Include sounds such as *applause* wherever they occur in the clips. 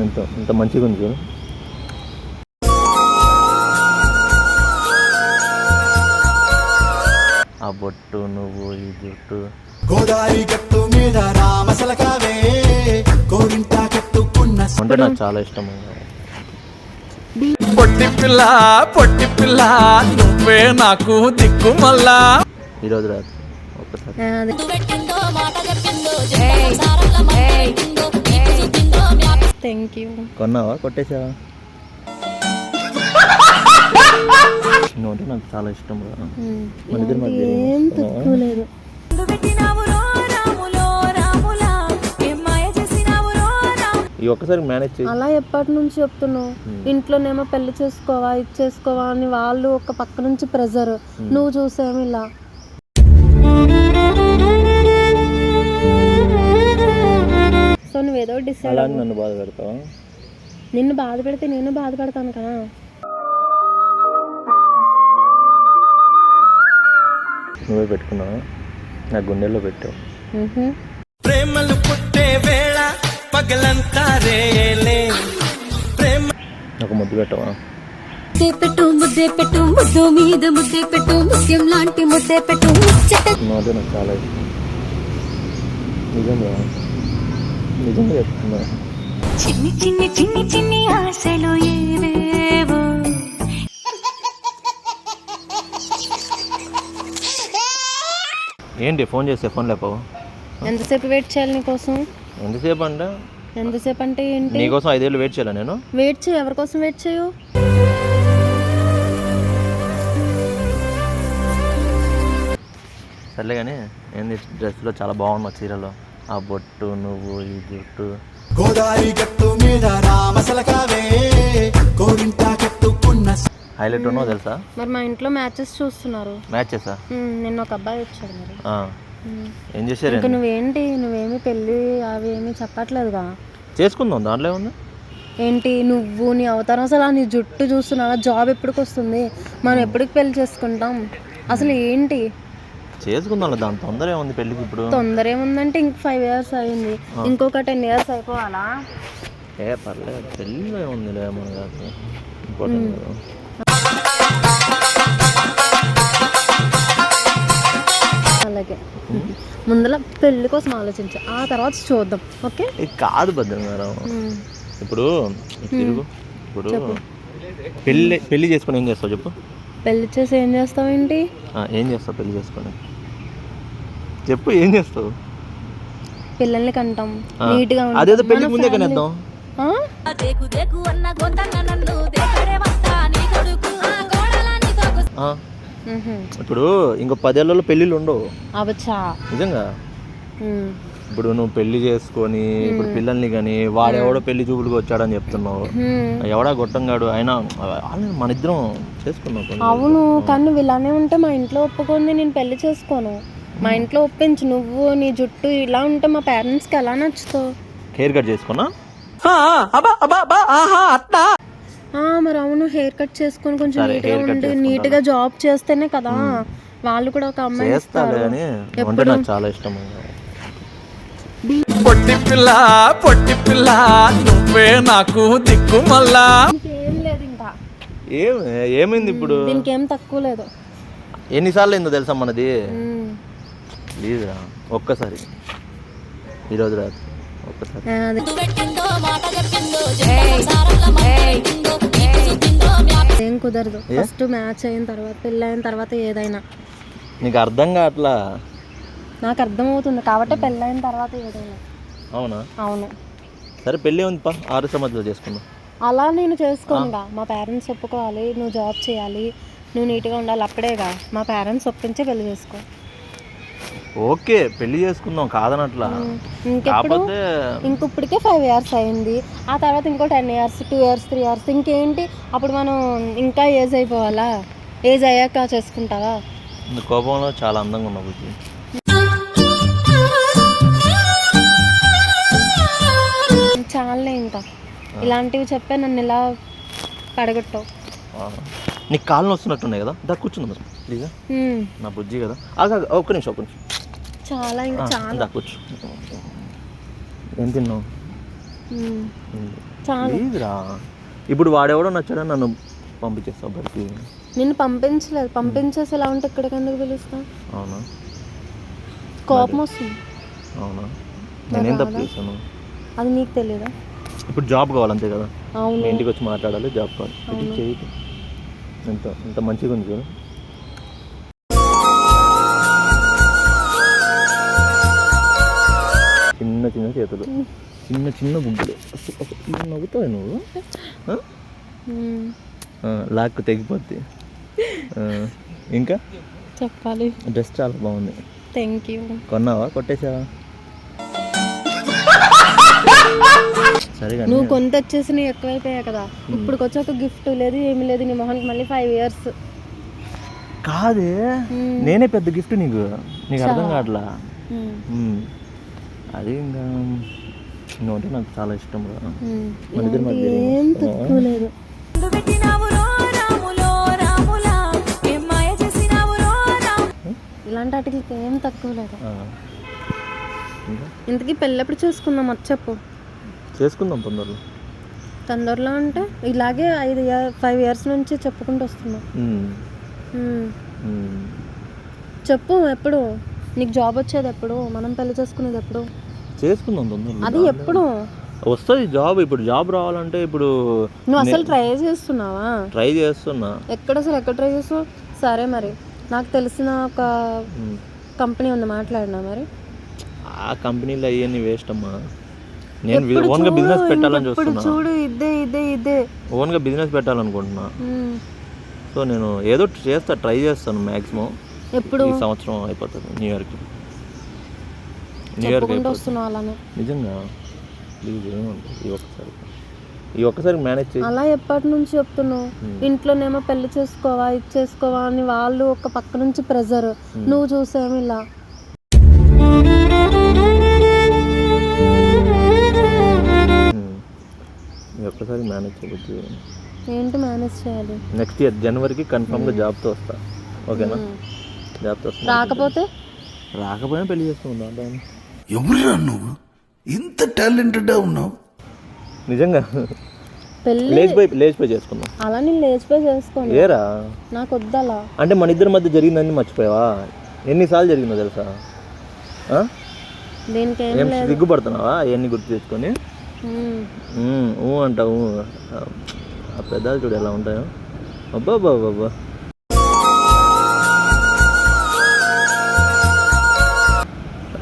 ఎంత ఎంత మంచిగా ఉంది చూడు ఆ బొట్టు నువ్వు ఈ జుట్టు. గోదావరి గట్టు మీద రామసలకావే. గోరింట కట్టుకున్న అంటే నాకు చాలా ఇష్టం పొట్టి పిల్ల పొట్టి పిల్ల నువ్వే నాకు దిక్కు మళ్ళా. ఈరోజు రాత్రి ఒక్కసారి. థ్యాంక్ యూ కొన్నావా? కొట్టేసావా? నువ్వు అంటే నాకు చాలా ఇష్టం రా. మన ఇద్దరి మధ్య ఏం తక్కువ లేదు. ఈ ఒక్కసారి మేనేజ్ చేయి. అలా ఎప్పటి నుంచి చెప్తున్నావు? ఇంట్లోనేమో పెళ్ళి చేసుకోవా ఇది చేసుకోవా అని వాళ్ళు ఒక పక్క నుంచి ప్రెజర్ నువ్వు చూసేమి ఇలా? సో నువ్వేదో డిసైడ్ అలా అని నన్ను బాధ పెడతావా? నిన్ను బాధ పెడితే నేను బాధపడతాను కదా. నువ్వే పెట్టుకున్నావా? నా గుండెల్లో పెట్టావు. ప్రేమలు పుట్టే వేళ పగలంతా రేలే. ప్రేమ నాకు ముద్దు పెట్టవా? ముద్దే పెట్టు ముద్దే పెట్టు ముద్దు మీద ముద్దే పెట్టు ముత్యం లాంటి ముద్దే పెట్టు ముచ్చట. నువ్వు నాకు చాలా ఇష్టం. నిజంగా నిజంగా చెప్తున్నా. చిన్ని చిన్ని చిన్ని చిన్ని ఆశలు ఏవేవో. ఏంటి ఫోన్ చేస్తే ఫోన్ లేపవు ఎంతసేపు వెయిట్ చేయాలి నీకోసం? ఎంతసేపు అంటే? ఎంతసేపు అంటే ఏంటి? నీకోసం ఐదేళ్ళు వెయిట్ చేయాలా నేను? వెయిట్ చేయి ఎవరి కోసం వెయిట్ చేయు? సర్లే కానీ ఏంది డ్రెస్లో చాలా బాగున్నావు చీరలో. ఆ బొట్టు నువ్వు ఈ జుట్టు. గోదావరి గట్టు మీద రామసలకావే గోరింట హైలైట్ ఉన్నావు తెలుసా? మరి మా ఇంట్లో మ్యాచెస్ చూస్తున్నారు. మ్యాచ్ చేసా మ్మ్, నిన్న ఒక అబ్బాయి వచ్చాడు మరి. ఆ. ఏం చేశారు ఇంకా నువ్వేంటి? నువ్వేమి పెళ్ళి అవి ఏమి చెప్పట్లేదుగా. చేసుకుందాం దాంట్లో ఏముంది? ఏంటి? నువ్వు నీ అవతారం అసలు నీ జుట్టు చూస్తున్నావా? జాబ్ ఎప్పటికి వస్తుంది మనం ఎప్పటికి పెళ్ళి చేసుకుంటాం? అసలు ఏంటి? చేసుకుందాం దాని తొందర ఏముంది పెళ్ళికి ఇప్పుడు. తొందర ఏముందంటే ఇంక ఫైవ్ ఇయర్స్ అయింది. ఇంకొక టెన్ ఇయర్స్ అయిపోవాలా? ఏ పర్లేదు పెళ్ళిలో ఏముంది లే మన కాదు అలాగే. ముందర పెళ్ళి కోసం ఆలోచించు ఆ తర్వాత చూద్దాం ఓకే? కాదు భద్రంగారావు మ్మ్. ఇప్పుడు ఇప్పుడు పెళ్ళి పెళ్ళి చేసుకొని ఏం చేస్తావు చెప్పు. పెళ్ళి చేసి ఏం చేస్తావేంటి ఆ, ఏం చేస్తావు పెళ్ళి చేసుకొని చెప్పు ఏం చేస్తావు పిల్లల్ని కంటాం నీట్గా. అదేదో పెళ్ళికి మన ముందే కనేద్దాం ఆ? దేకు దేకు అన్న గొంతన్న నన్ను దేకడే వస్తా నీ కొడుకు ఆ కోడల నీ కొడుకు ఆ, మ్హూ. ఇప్పుడు ఇంకో పదేళ్ళలో పెళ్ళిళ్ళు ఉండవు అవచ్చా నిజంగా. ఇప్పుడు నువ్వు పెళ్ళి చేసుకొని ఇప్పుడు పిల్లల్ని కానీ వాడెవడో పెళ్ళి చూపులకు వచ్చాడని చెప్తున్నావు. ఎవడా గొట్టంగాడు? అయినా మన ఇద్దరం చేసుకున్నాం కొన్ని అవును కానీ నువ్వు ఇలానే ఉంటే మా ఇంట్లో ఒప్పుకుంది నేను పెళ్ళి చేసుకోను. మా ఇంట్లో ఒప్పించు నువ్వు నీ జుట్టు ఇలా ఉంటే మా పేరెంట్స్కి ఎలా నచ్చుతావు? హెయిర్ కట్ చేసుకున్నా? ఆ, మరి అవును హెయిర్ కట్ చేసుకొని కొంచెం నీట్గా ఉండి. నీట్గా జాబ్ చేస్తేనే కదా. వాళ్ళు కూడా ఒక అమ్మాయి చాలా ఇష్టం. పొట్టి పిల్ల పొట్టి పిల్ల నువ్వే నాకు దిక్కు మళ్ళా. ఏం లేదు ఇంకా. ఏం ఏమైంది ఇప్పుడు? దీనికి ఏం తక్కువ లేదు. ఎన్నిసార్లు అయిందో తెలుసా మనది? మ్మ్. ప్లీజ్ రా ఒక్కసారి. ఈరోజు రాత్రి ఒక్కసారి. మ్యాప్ ఏం కుదరదు. ఫస్ట్ మ్యాచ్ అయిన తర్వాత పెళ్ళి అయిన తర్వాత ఏదైనా. నీకు అర్థం కావట్లా? నాకు అర్థమవుతుంది. కాబట్టి పెళ్ళి అయిన తర్వాత ఏదైనా అవునా? అవును. సరే పెళ్ళి ఉంది పా ఆరు మధ్యలో చేసుకుందాం అలా నేను చేసుకోనుగా మా పేరెంట్స్ ఒప్పుకోవాలి. నువ్వు జాబ్ చేయాలి. నువ్వు నీట్గా ఉండాలి. అప్పుడేగా మా పేరెంట్స్ ఒప్పించి పెళ్ళి చేసుకో. ఓకే పెళ్ళి చేసుకుందాం కాదనట్లా. ఇంకెప్పుడు? ఇంకొప్పటికే ఫైవ్ ఇయర్స్ అయింది. ఆ తర్వాత ఇంకో ten years two years three years ఇంకేంటి? అప్పుడు మనం ఇంకా ఏజ్ అయిపోవాలా? ఏజ్ అయ్యాక చేసుకుంటావా? కోపంలో చాలా అందంగా ఉన్నావు ఇంకా ఇలాంటివి చెప్పే నన్ను ఇలా పడగొట్టావు. నీకు కాళ్ళు వస్తున్నట్టున్నాయి కదా? దా కూర్చుంది మరి. ప్లీజ్. నా బుజ్జి కదా. ఒక్క నిమిషం ఒక్క నిమిషం. చాలా ఇంకా చాలా. దా కూర్చో. ఏం తిన్నావు. చాలు. ఇప్పుడు వాడెవడో నచ్చాడని నన్ను పంపించేస్తావు బయటికి నిన్ను పంపించలేదు. పంపించేసి ఎలా ఉంటే ఇక్కడికి ఎందుకు పిలుస్తా? అవునా? కోపం వస్తుంది. అవునా? నేనేం తప్పు చేశాను? అది నీకు తెలియదా ఇప్పుడు జాబ్ కావాలి అంతే కదా. అవును. ఇంటికి వచ్చి మాట్లాడాలి జాబ్ కావాలి. ఇది చేయి. ఎంత ఎంత మంచిగా ఉంది చూడు. చిన్న చిన్న చేతులు. చిన్న చిన్న బుగ్గలు అసలు నవ్వుతావు నువ్వు? లాక్ తెగిపోద్ది. ఇంకా? చెప్పాలి. డ్రెస్ చాలా బాగుంది. థ్యాంక్ యూ కొన్నావా? కొట్టేసావా? *laughs* నువ్వు కొంత వచ్చేసి నీ ఎక్కువైపోయాయి కదా. ఇప్పుడు వచ్చాక గిఫ్ట్ లేదు ఏమీ లేదు నీ మొహానికి మళ్ళీ ఫైవ్ ఇయర్స్ కాదే. నేనే పెద్ద గిఫ్ట్ నీకు. నీకు అర్థం కావట్లా. అది ఇంకా నువ్వు అంటే నాకు చాలా ఇష్టం రా. మన ఇద్దరి మధ్య ఏం తక్కువ లేదు ఇలాంటి వాటికి ఏం తక్కువ లేదు ఇంతకీ పెళ్ళెప్పుడు చేసుకుందాం? అది చెప్పు. చేసుకుందాం తొందరలో. తొందరలో అంటే ఇలాగే ఐదు ఇయర్ ఫైవ్ ఇయర్స్ నుంచి చెప్పుకుంటూ వస్తున్నాం. చెప్పు ఎప్పుడు? నీకు జాబ్ వచ్చేది ఎప్పుడు? మనం పెళ్ళి చేసుకునేది ఎప్పుడు? చేసుకుందాం తొందరలో. అది ఎప్పుడు? వస్తుంది జాబ్. ఇప్పుడు జాబ్ రావాలంటే ఇప్పుడు నువ్వు అసలు ట్రై చేస్తున్నావా? ట్రై చేస్తున్నా. ఎక్కడ అసలు ఎక్కడ ట్రై చేస్తావు సరే మరి. నాకు తెలిసిన ఒక. కంపెనీ ఉంది మాట్లాడినా మరి? ఆ కంపెనీలో అయ్యని వేస్ట్ అమ్మా. నేను ఓన్గా చూడు, బిజినెస్ పెట్టాలని చూస్తున్నా. చూడు ఇదే ఇదే ఇదే. ఓన్గా బిజినెస్ పెట్టాలనుకుంటున్నా. సో నేను ఏదో చేస్తా ట్రై చేస్తాను మ్యాక్సిమం ఎప్పుడు? ఈ సంవత్సరం అయిపోతుంది న్యూ ఇయర్కి న్యూ ఇయర్కి చెప్పుకుంటూ అయిపోతుంది. వస్తున్నావు అలానే. నిజంగా? ప్లీజ్ ఈ ఒక్కసారి. ఈ ఒక్కసారి మేనేజ్ చేయి. అలా ఎప్పటి నుంచి చెప్తున్నావు? ఇంట్లోనేమో పెళ్ళి చేసుకోవా ఇది చేసుకోవా అని వాళ్ళు ఒక పక్క నుంచి ప్రెజర్ నువ్వు చూసేమి ఇలా. ఒక్కసారి మేనేజ్ చేయబుద్ది ఏంటి మేనేజ్ చేయాలి? నెక్స్ట్ ఇయర్ జనవరికి కన్ఫామ్గా జాబ్తో వస్తా. ఓకేనా? జాబ్తో వస్తా రాకపోతే? రాకపోయినా పెళ్ళి చేసుకుందాం ఎవరురా నువ్వు? ఇంత టాలెంటెడ్ ఉన్నావు. నిజంగా. పెళ్ళి? లేచిపోయి లేచిపోయి చేసుకుందాం. అలా నేను లేచిపోయి చేసుకోండి ఏరా? నాకు వద్దలా అంటే మన ఇద్దరి మధ్య జరిగిందని మర్చిపోయావా? ఎన్నిసార్లు జరిగిందో తెలుసా? దీనికి సిగ్గుపడుతున్నావా? అవన్నీ గుర్తు తెచ్చుకొని? మ్మ్. ఉమ్, ఊ. ఆ పెద్దాలు చూడు ఎలా ఉంటాయో. అబ్బా అబ్బా అబ్బా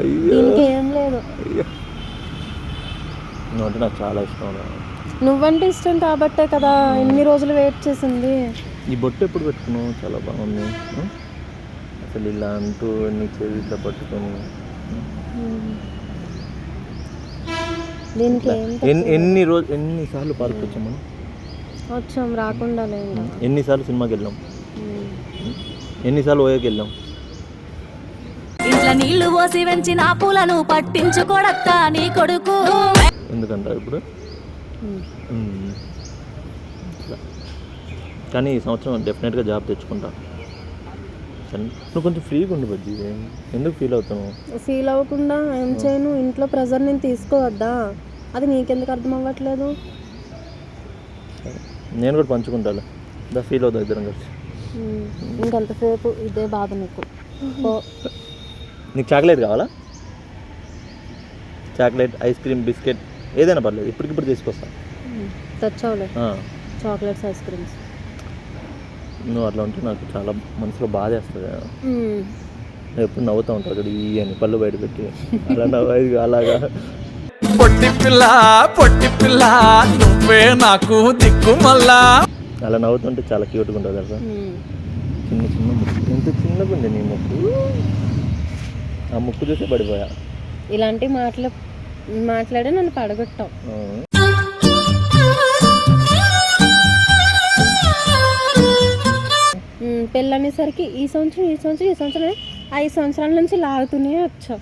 అయ్యో. నువ్వు అంటే నాకు చాలా ఇష్టం రా. నువ్వంటే ఇష్టం కాబట్టే కదా ఎన్ని రోజులు వెయిట్ చేసింది. ఈ బొట్టు ఎప్పుడు పెట్టుకున్నావు? చాలా బాగుంది? అసలు ఇలా అంటూ నీ ఇట్లా పట్టుకొని. దీనికి ఎన్ని ఎన్ని రోజు ఎన్నిసార్లు పార్క్ వచ్చాం మనం? వచ్చాం రాకుండా లేదా ఎన్నిసార్లు సినిమాకి వెళ్ళాం? ఎన్నిసార్లు ఓయోకి వెళ్ళాం? ఇంట్లో నీళ్ళు పోసి వెంచిన పూలను పట్టించుకోడత్తా నీ కొడుకు. ఎందుకంటావు ఇప్పుడు. కానీ ఈ సంవత్సరం డెఫినెట్గా జాబ్ తెచ్చుకుంటా. నువ్వు కొంచెం ఫ్రీగా ఉండు బజ్జి. ఎందుకు ఫీల్ అవుతావు? ఫీల్ అవ్వకుండా ఏం చేయను? ఇంట్లో ప్రెజర్ నేను తీసుకోవద్దా? అది నీకెందుకు అర్థం అవ్వట్లేదు. నేను కూడా పంచుకుంటాను దా ఫీల్ అవుతా ఇద్దరం కలిసి. ఇంకంతసేపు ఇదే బాధ నీకు. నీకు చాక్లెట్ కావాలా? చాక్లెట్ ఐస్ క్రీమ్ బిస్కెట్ ఏదైనా పర్లేదు. ఇప్పటికిప్పుడు తీసుకొస్తా. మ్మ్. తెచ్చావులే. Chocolates ice creams. నువ్వు అట్లా ఉంటే నాకు చాలా మనసులో బాధ వేస్తుంది. ఎప్పుడు నవ్వుతూ ఉంటావు అక్కడ ఈ అని పళ్ళు బయట పెట్టి. అలా నవ్వు అలాగా. పొట్టి పిల్ల పొట్టి పిల్ల నువ్వే నాకు దిక్కు మళ్ళా. అలా నవ్వుతుంటే చాలా క్యూట్గా ఉంటుంది కదా. చిన్న చిన్న ముక్కు ఎంత చిన్నగా ఉంది నీ ముక్కు? ఆ ముక్కు చూసే పడిపోయా? ఇలాంటి మాటలు మాట్లాడే నన్ను పడగొట్టావు. పెళ్ళి అనేసరికి ఈ సంవత్సరం ఈ సంవత్సరం ఈ సంవత్సరం ఐదు సంవత్సరాల నుంచి లాగుతూనే వచ్చావు.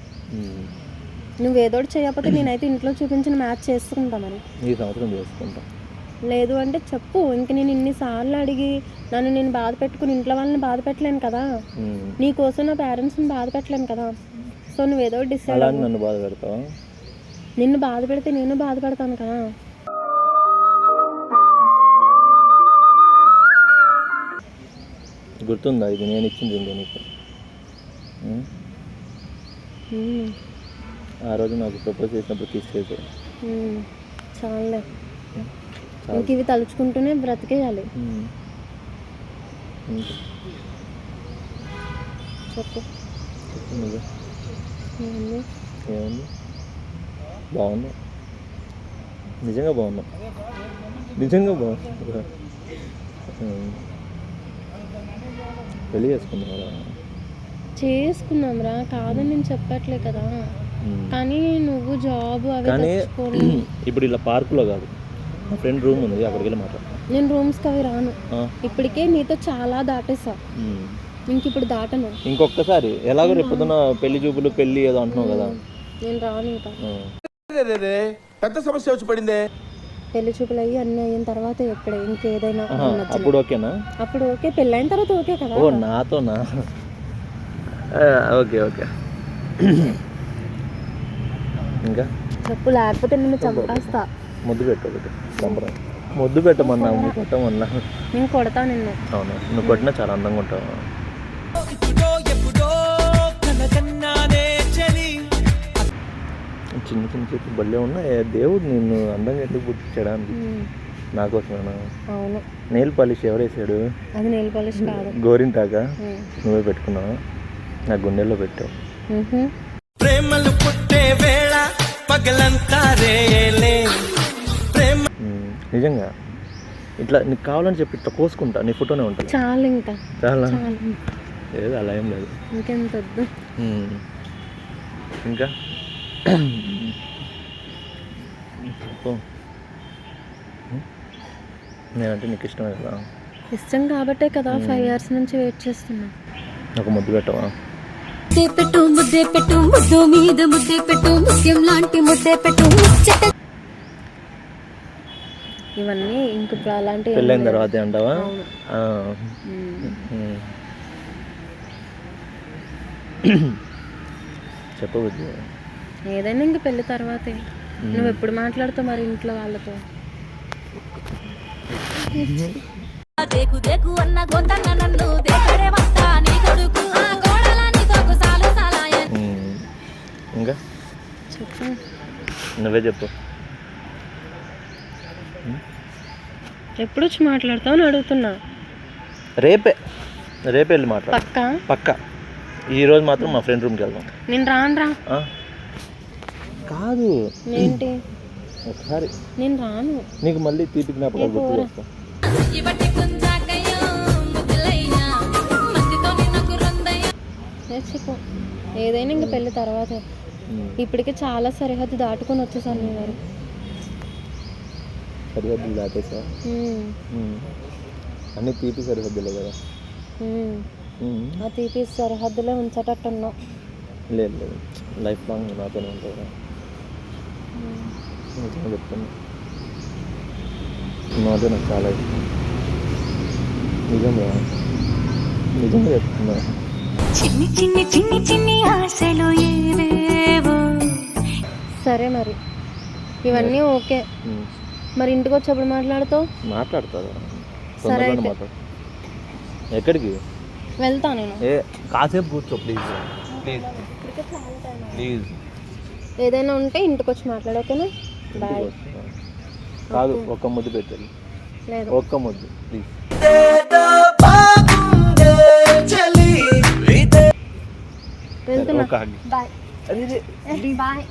నువ్వేదో చేయకపోతే నేనైతే ఇంట్లో చూపించిన మ్యాచ్ చేసుకుంటామని ఈ సంవత్సరం చేసుకుంటా. లేదు అంటే చెప్పు ఇంక నేను ఇన్నిసార్లు అడిగి నన్ను నేను బాధ పెట్టుకుని ఇంట్లో వాళ్ళని బాధ పెట్టలేను కదా. నీకోసం నా పేరెంట్స్ని బాధ పెట్టలేను కదా. సో నువ్వేదో డిసైడ్ నన్ను బాధ పెడతావా? నిన్ను బాధ పెడితే నేను బాధపడతాను కదా. గుర్తుందా? ఇది నేను ఇచ్చింది నీకు. ఆ రోజు నాకు ప్రపోజ్ చేసినప్పుడు కిస్ చేసావు మ్మ్. చాలులే ఇంక ఇవి తలుచుకుంటూనే బ్రతికేయాలి. చెప్పు. ఏముంది? బాగున్నా. నిజంగా బాగున్నా. నిజంగా బాగున్నా. పెళ్ళి చేసుకుందాం కదా చేసుకున్నాం రా. కాదని నేను చెప్పట్లే కదా. కానీ నువ్వు జాబ్ అవి కానీ *clears throat* ఇప్పుడు ఇలా పార్కులో కాదు. మా ఫ్రెండ్ రూమ్ ఉంది అక్కడికి వెళ్ళి మాట్లాడు. నేను రూమ్స్కి అవి రాను. ఇప్పటికే నీతో చాలా దాటేసా. ఇంక ఇప్పుడు దాటను. ఇంకొకసారి ఎలాగో రేపు పొద్దున్న పెళ్ళి చూపులు పెళ్ళి ఏదో అంటున్నావు కదా. నేను రాను ఇంకా. పెద్ద సమస్య వచ్చి పడిందే? పెళ్ళి చూపులు అయ్యి అన్నీ అయిన తర్వాత ఎప్పుడే ఇంకేదైనా అప్పుడు ఓకేనా? అప్పుడు ఓకే పెళ్ళైన తర్వాత ఓకే కదా. ఓ నాతోనా? Okay okay. ఇంకా? చెప్పు లేకపోతే నిన్ను చంపేస్తా. ముద్దు పెట్టు ఒకటి సంబరం ముద్దు పెట్టమన్నా నువ్వు కొట్టమన్నా నేను కొడతా నిన్ను. అవునా నువ్వు కొట్టినా చాలా అందంగా ఉంటావు. చిన్న చిన్న చేతి బల్లే ఉన్నాయి. దేవుడు నిన్ను అందంగా ఎందుకు పుట్టించడానికి. నా కోసమేనా? అవును. నెయిల్ పాలిష్ ఎవరేసాడు? అది నెయిల్ పాలిష్ కాదు. గోరింటాక. నువ్వే పెట్టుకున్నావా? నా గుండెల్లో పెట్టావు. ప్రేమలు పుట్టే వేళ పగలంతా రేలే. ప్రేమ మ్మ్. నిజంగా? ఇట్లా నీకు కావాలని చెప్పి ఇట్లా కోసుకుంటా నీ ఫోటోనే ఉంటుంది. చాలు? ఇంకా చాలా. లేదు అలా ఏం లేదు. ఇంకెంత వద్దు. ఇంకా? చెప్పు. మ్మ్. నేనంటే నీకు ఇష్టమే కదా? ఇష్టం కాబట్టే కదా ఫైవ్ ఇయర్స్ నుంచి వెయిట్ చేస్తున్నా. నాకు ముద్దు పెట్టవా? ముద్దే పెట్టు ముద్దే పెట్టు ముద్దు మీద ముద్దే పెట్టు ముత్యం లాంటి ముద్దే పెట్టు ముచ్చట. ఇవన్నీ ఇంక ఇప్పుడు అలాంటి పెళ్ళైన తర్వాత అంటావా? అవును. ఆ. మ్మ్. చెప్పు బుద్ధి ఏదైనా ఇంక పెళ్ళి తర్వాతే. నువ్వు ఎప్పుడు మాట్లాడుతావు మరి ఇంట్లో వాళ్ళతో? దేకు దేకు అన్న గొంతన్న నన్ను దేకడే వస్తా. ఇంకా? చెప్పు. నువ్వే చెప్పు. ఎప్పుడు వచ్చి మాట్లాడతావు అడుగుతున్నా. రేపే. రేపే వెళ్ళి మాట్లాడు. పక్క? పక్క. ఈ రోజు మాత్రం మా ఫ్రెండ్ రూమ్కి వెళ్దాం. నేను రాను రా? కాదు. ఏంటి? ఒకసారి. నేను రాను. నీకు మళ్ళీ తీపి జ్ఞాపకాలు గుర్తు ఏదైనా ఇంక పెళ్ళి తర్వాతే. ఇప్పటికే చాలా సరిహద్దు దాటుకొని వచ్చేసాను నేను వరకు సరిహద్దులు దాటేసా? ఉమ్, మ్మ్. అన్ని తీపి సరిహద్దులే కదా. ఆ తీపి సరిహద్దులో ఉంచేటట్టు ఉన్నావు లేదు లేదు. లైఫ్ లాంగ్ నాతోనే ఉంటావు కదా? నిజంగా చెప్తున్నా. నాతో నాకు చాలా ఇష్టం. నిజంగా? నిజంగా చెప్తున్నా. చిన్ని చిన్ని చిన్ని చిన్ని ఆశలు ఏవేవో. సరే మరి. ఇవన్నీ ఓకే. మరి ఇంటికి వచ్చేప్పుడు మాట్లాడుతావు? మాట్లాడతారా సరే అయితే. మాట్లాడు ఎక్కడికి? వెళ్తా నేను. ఏ కాసేపు కూర్చో ప్లీజ్ ప్లీజ్ ప్లీజ్ ఏదైనా ఉంటే ఇంటికి వచ్చి మాట్లాడు ఓకేనా? బాయ్ కాదు ఒక్క ముద్దు పెట్టాలి. లేదు. ఒక్క ముద్దు ప్లీజ్ వెళ్తున్నా ఒక hug. Bye bye